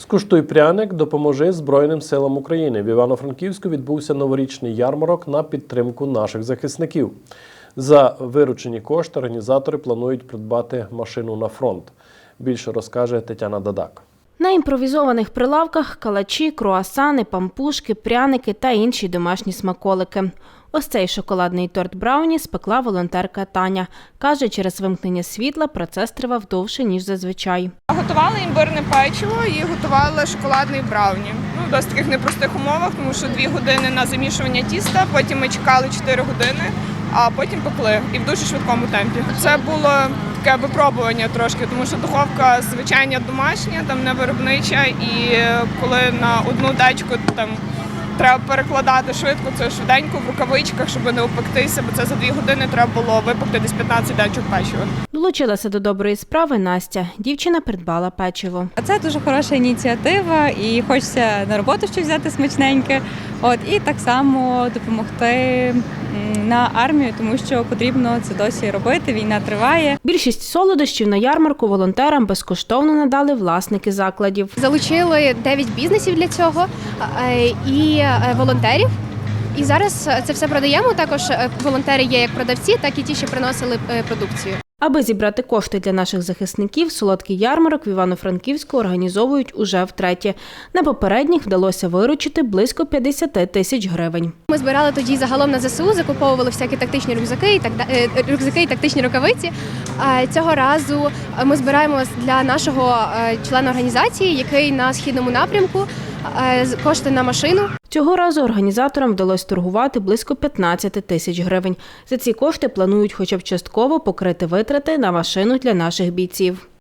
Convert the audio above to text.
Скуштуй пряник, допоможи Збройним силам України. В Івано-Франківську відбувся новорічний ярмарок на підтримку наших захисників. За виручені кошти організатори планують придбати машину на фронт. Більше розкаже Тетяна Дадак. На імпровізованих прилавках калачі, круасани, пампушки, пряники та інші домашні смаколики. Ось цей шоколадний торт Брауні спекла волонтерка Таня. Каже, через вимкнення світла процес тривав довше, ніж зазвичай. Готували імбирне печиво і готували шоколадний брауні. Ну, в досить таких непростих умовах, тому що дві години на замішування тіста, потім ми чекали 4 години, а потім пекли і в дуже швидкому темпі. Це було таке випробування трошки, тому що духовка звичайна домашня, там не виробнича, і коли на одну дечку там. Треба перекладати швидко, це швиденько в рукавичках, щоб не опектися, бо це за дві години треба було випекти десь 15 дечок печива. Долучилася до доброї справи Настя. Дівчина придбала печиво. А Це дуже хороша ініціатива, і хочеться на роботу ще взяти смачненьке. От і так само допомогти на армію, тому що потрібно це досі робити. Війна триває. Більшість солодощів на ярмарку волонтерам безкоштовно надали власники закладів. Залучили 9 бізнесів для цього і е, волонтерів. І зараз е, це все продаємо. Також е, волонтери є як продавці, так і ті, що приносили продукцію. Аби зібрати кошти для наших захисників, солодкий ярмарок в Івано-Франківську організовують уже втретє. На попередніх вдалося виручити близько 50 тисяч гривень. Ми збирали тоді загалом на ЗСУ, закуповували всякі тактичні рюкзаки так е, рюкзаки і тактичні рукавиці. А Цього разу е, ми збираємо для нашого е, члена організації, який на східному напрямку кошти на машину. Цього разу організаторам вдалося торгувати близько 15 тисяч гривень. За ці кошти планують хоча б частково покрити витрати на машину для наших бійців.